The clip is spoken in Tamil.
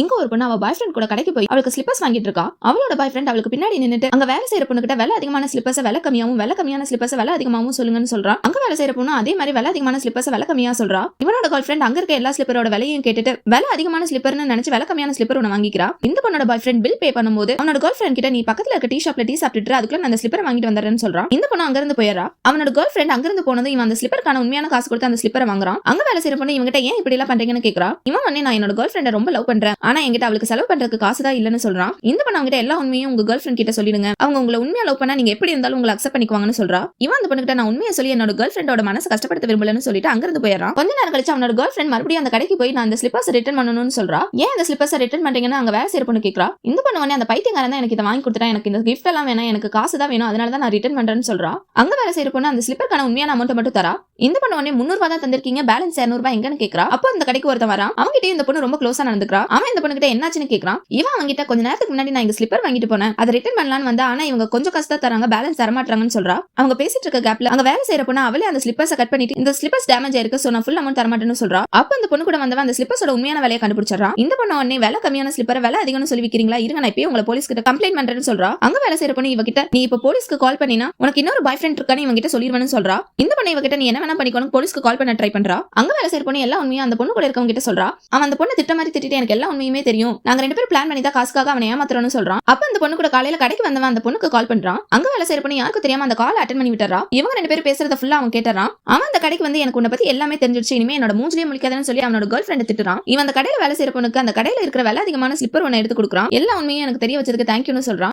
இங்க ஒரு பொண்ணு அவ பாய் ஃப்ரெண்ட் கூட கடைக்கு போய் அவளுக்கு ஸ்லிப்பர்ஸ் வாங்கிட்டு இருக்கா. அவளோட பாய் ஃப்ரெண்ட் அவளுக்கு பின்னாடி நின்னுட்டு அங்க வேலை செய்யற பொண்ணு கிட்ட விலை அதிகமான ஸ்லிப்பர்ஸ் விலை கம்மியாவும் விலை கம்மியான ஸ்லிப்பர்ஸ் விலை அதிகமாகவும் சொல்லுங்கன்னு சொல்றான் அங்க வேலை செய்யற பொண்ணு அதே மாதிரி விலை அதிகமான ஸ்லிப்பர்ஸ் விலை கம்மியா சொல்றா. இவனோட கேர்ள் ஃப்ரெண்ட் அங்க இருக்க எல்லா ஸ்லிப்பரோட விலையும் கேட்டுட்டு விலை அதிகமான ஸ்லிப்பர்னு நினைச்சு விலை கம்மியான ஸ்லிப்பர் ஒன்று வாங்கிக்கிறா. இந்த பொண்ணோட பாய் ஃப்ரெண்ட் பில் பே பண்ணும்போது அவனோட கேர்ள் ஃப்ரெண்ட் கிட்ட நீ பக்கத்துல இருக்க டீ ஷாப்ல டீ சாப்பிட்டுட்டு அதுக்குள்ள அந்த ஸ்லிப்பர் வாங்கிட்டு வந்துடுறேன்னு சொல்றான் இந்த பொண்ணு அங்க இருந்து போயிடறா. அவனோட கேர்ள் ஃப்ரெண்ட் அங்க இருந்து போனது இவன் அந்த ஸ்லிப்பருக்கான உண்மையான காசு கொடுத்து அந்த ஸ்லிப்பரை வாங்குறான். அங்க வேலை செய்யற பொண்ணு இவங்கிட்ட ஏன் இப்படி எல்லாம் பண்றீங்கன்னு கேக்குறா? இவன் வந்து நான் என்னோட கேர்ள் ஃப்ரெண்டை ரொம்ப லவ் பண்றேன். ஆனா என்கிட்ட அவளுக்கு செலவு பண்றதுக்கு காசு தான் இல்லன்னு சொல்றான். இந்த பொண்ணு அவங்ககிட்ட எல்லா உண்மையும் உங்க கேர்ள் ஃப்ரெண்ட் கிட்ட சொல்லிடுங்க. அவங்க உங்களை உண்மையா லவ் பண்ணா நீங்க எப்படி இருந்தாலும் உங்களை அக்செப்ட் பண்ணிக்குவாங்கன்னு சொல்றா. இவன் அந்த பொண்ணுகிட்ட நான் உண்மையை சொல்லி என்னோட கேர்ள் ஃப்ரெண்டோட மனசு கஷ்டப்படுத்த விரும்பலன்னு சொல்லிட்டு அங்கிருந்து போயிடறான். கொஞ்ச நேரம் கழிச்சு அவனோட கேர்ள் ஃப்ரெண்ட் மறுபடியும் அந்த கடைக்கு போய் நான் அந்த ஸ்லிப்பர்ஸ் ரிட்டர்ன் பண்ணணும்னு சொல்றா. ஏன் அந்த ஸ்லிப்பர்ஸ் ரிட்டர்ன் பண்றீங்கன்னு அங்க வேலை செய்யற பொண்ணு கேக்குறா. இந்த பொண்ணு உடனே அந்த பைத்தியக்காரன் தான் எனக்கு இதை வாங்கி கொடுத்துட்டா எனக்கு இந்த கிஃப்ட் எல்லாம் வேணாம். எனக்கு காசு தான் வேணும். அதனால தான் நான் ரிட்டர்ன் பண்றேன்னு சொல்றா. அங்க வேலை செய்யற பொண்ணு அந்த ஸ்லிப்பருக்கான உண்மையான அமௌண்ட் மட்டும் தரா. இந்த பொண்ணு உடனே முன்னூறு ரூபாய் தான் தந்திருக்கீங்க. பேலன்ஸ் இரநூறுபா ரூபாய் எங்கன்னு கேக்குறா. அப்போ அந்த கடைக்கு ஒருத்தன் வரான். அவன்கிட்ட இந்த பொண்ணு ரொம்ப க்ளோஸா நடந்துக்கிறா. அவன் இந்த பொண்ணு கிட்ட என்னாச்சுன்னு கேக்குறான். இவன் அவங்கிட்ட கொஞ்ச நேரத்துக்கு முன்னாடி நான் இங்க ஸ்லிப்பர் வாங்கிட்டு போனேன். அதை ரிட்டர்ன் பண்ணலாம்னு வந்தா ஆனா இவங்க கொஞ்சம் காசு தராங்க பேலன்ஸ் தரமாட்டாங்கன்னு சொல்றா. அவங்க பேசிட்டு இருக்க கேப்ல அங்க வேலை செய்யற பொண்ணு அவளே அந்த ஸ்லிப்பர்ஸை கட் பண்ணிட்டு இந்த ஸ்லிப்பர்ஸ் டேமேஜ் ஆயிருக்கு சோ நான் ஃபுல் அமௌண்ட் தரமாட்டேன்னு சொல்றா. அப்ப அந்த பொண்ணு கூட வந்தவன் அந்த ஸ்லிப்பர்ஸோட உண்மையான வேலையை கண்டுபிடிச்சறா இந்த பொண்ணு உடனே வேலை கம்மியான ஸ்லிப்பர் வேலை அதிகம்னு சொல்லி விக்கிறீங்களா? இருங்க நான் இப்பயே உங்களை போலீஸ் கிட்ட கம்ப்ளைண்ட் பண்றேன்னு சொல்றா. அங்க வேலை செய்யற பொண்ணு இவகிட்ட நீ இப்ப போலீஸ்க்கு கால் பண்ணினா உனக்கு இன்னொரு பாய் ஃப்ரெண்ட் இருக்கான்னு இவங்க கிட்ட சொல்லிடுவேன்னு சொல்றா. இந்த பொண்ணு இவகிட்ட நீ என்ன வேணா பண்ணிக்கணும் போலீஸ்க்கு கால் பண்ண ட்ரை பண்றா. அங்க வேலை செய்யற பொண்ணு எல்லா உண்மையா அந்த பொண்ணு கூட இருக்கவங்க கிட்ட சொல்றா. அவன் அந்த பொண்ணு திட்ட மாதிரி திட்டிட்டு எனக்கு எல்லா உண்மையும் தெரியும். நாங்க ரெண்டு பேரும் பிளான் பண்ணி தான் காசுக்காக அவனை ஏமாத்துறோம்னு சொல்றான். அப்ப அந்த பொண்ணு கூட காலையில கடைக்கு வந்தவன் அந்த பொண்ணுக்கு கால் பண்றான். அங்க வேலை செய்யற பொண்ணு யாருக்கும் தெரியாம அந்த கால் அட்டன் பண்ணி விட்டுறா இவங்க ரெண்டு பேரும் பேசுறத ஃபுல்லா அவன் கேட்டுறான். அவன் அந்த கடைக்கு வந்து எனக்கு உன்னை பத்தி எல்லாமே தெரிஞ்சிருச்சு. இனிமே என்னோட மூஞ்சிலே முழிக்காதன்னு சொல்லி அவனோட கேர்ள் ஃப்ரெண்ட் திட்டுறான். இவன் அந்த கடையில வேலை செய்யற பொண்ணுக்கு அந்த கடையில இருக்கிற விலை அதிகமான ஸ்லிப்பர் ஒன்னு எடுத்து கொடுக்குறான். எல்லா உண்மையும் எனக்கு தெரிய வச்சதுக்கு தேங்க்யூன்னு சொல்றான்.